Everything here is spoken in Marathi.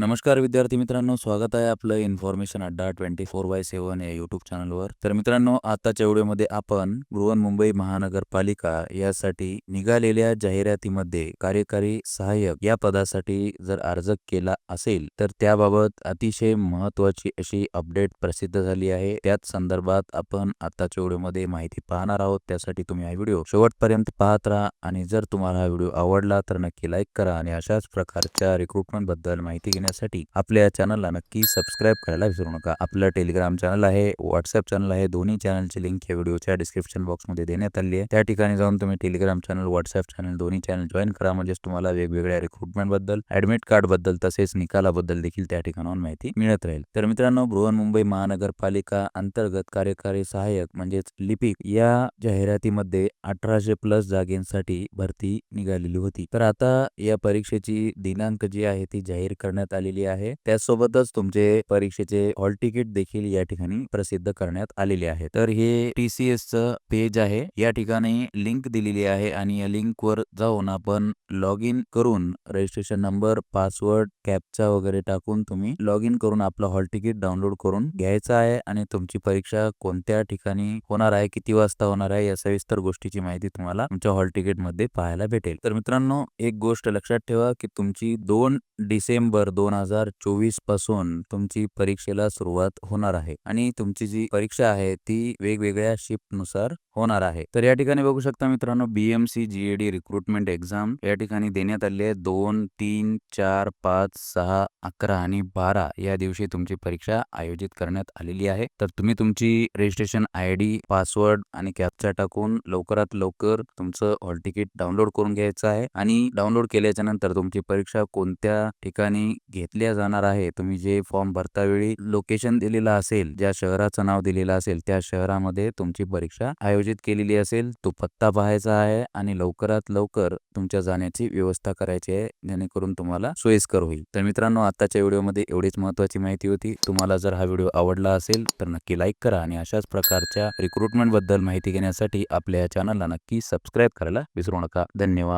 नमस्कार विद्यार्थी मित्रांनो स्वागत आहे आपलं इन्फॉर्मेशन अड्डा ट्वेंटी फोर बाय सेवन या यूट्यूब चॅनलवर तर मित्रांनो आताच्या व्हिडिओमध्ये आपण बृहन्मुंबई महानगरपालिका यासाठी निघालेल्या जाहिरातीमध्ये कार्यकारी सहाय्यक या पदासाठी जर अर्ज केला असेल तर त्याबाबत अतिशय महत्वाची अशी अपडेट प्रसिद्ध झाली आहे. त्याच संदर्भात आपण आताच्या व्हिडिओमध्ये माहिती पाहणार आहोत. त्यासाठी तुम्ही हा व्हिडिओ शेवटपर्यंत पाहत राहा आणि जर तुम्हाला हा व्हिडिओ आवडला तर नक्की लाईक करा आणि अशाच प्रकारच्या रिक्रुटमेंटबद्दल माहिती घेण्यासाठी आपल्या चॅनलला नक्की सबस्क्राईब करायला विसरू नका. आपलं टेलिग्राम चॅनल आहे व्हॉट्सअप चॅनल आहे. दोन्ही चॅनलची लिंक या व्हिडिओच्या डिस्क्रिप्शन बॉक्समध्ये देण्यात आली आहे. त्या ठिकाणी जाऊन तुम्ही टेलिग्राम चॅनल व्हॉट्सअप चॅनल दोन्ही चॅनल जॉईन करा. म्हणजेच तुम्हाला वेगवेगळ्या रिक्रुटमेंटबद्दल ऍडमिट कार्डबद्दल तसेच निकालाबद्दल देखील त्या ठिकाणाहून माहिती मिळत राहील. तर मित्रांनो बृहन्मुंबई महानगरपालिका अंतर्गत कार्यकारी सहाय्यक म्हणजेच लिपिक या जाहिरातीमध्ये अठराशे प्लस जागेंसाठी भरती निघालेली होती. तर आता या परीक्षेची दिनांक जी आहे ती जाहीर करण्यात आलेली आहे. त्यासोबतच तुमचे परीक्षेचे हॉल तिकीट देखील या ठिकाणी प्रसिद्ध करण्यात आलेले आहे. तर हे टी सी एस च पेज आहे. या ठिकाणी लिंक दिलेली आहे आणि या लिंक वर जाऊन आपण लॉग इन करून रजिस्ट्रेशन नंबर पासवर्ड कॅपचा वगैरे टाकून तुम्ही लॉग इन करून आपलं हॉल तिकीट डाउनलोड करून घ्यायचं आहे आणि तुमची परीक्षा कोणत्या ठिकाणी होणार आहे किती वाजता होणार आहे या सविस्तर गोष्टीची माहिती तुम्हाला तुमच्या हॉल तिकीटमध्ये पाहायला भेटेल. तर मित्रांनो एक गोष्ट लक्षात ठेवा की तुमची दोन डिसेंबर दोन हजार चोवीसपासून तुमची परीक्षेला सुरुवात होणार आहे. आणि तुमची जी परीक्षा आहे ती वेगवेगळ्या शिफ्टनुसार होणार आहे. तर या ठिकाणी बघू शकता मित्रांनो बीएमसी जीएडी रिक्रुटमेंट एक्झाम या ठिकाणी देण्यात आली आहे. दोन तीन चार पाच सहा अकरा आणि बारा या दिवशी तुमची परीक्षा आयोजित करण्यात आलेली आहे. तर तुम्ही तुमची रजिस्ट्रेशन आय डी पासवर्ड आणि कॅप्चा टाकून लवकरात लवकर तुमचं हॉल तिकीट डाउनलोड करून घ्यायचं आहे. आणि डाउनलोड केल्याच्यानंतर तुमची परीक्षा कोणत्या ठिकाणी घेतल्या जाणार आहे. तुम्ही जे फॉर्म भरता वेळी लोकेशन दिलेलं असेल ज्या शहराचं नाव दिलेलं असेल त्या शहरामध्ये तुमची परीक्षा आयोजित केलेली असेल. तो पत्ता पाहायचा आहे आणि लवकरात लवकर तुमच्या जाण्याची व्यवस्था करायची आहे जेणेकरून तुम्हाला सोयीस्कर होईल. तर मित्रांनो आताच्या व्हिडिओमध्ये एवढीच महत्वाची माहिती होती. तुम्हाला जर हा व्हिडिओ आवडला असेल तर नक्की लाईक करा आणि अशाच प्रकारच्या रिक्रुटमेंटबद्दल माहिती घेण्यासाठी आपल्या चॅनलला नक्की सबस्क्राईब करायला विसरू नका. धन्यवाद.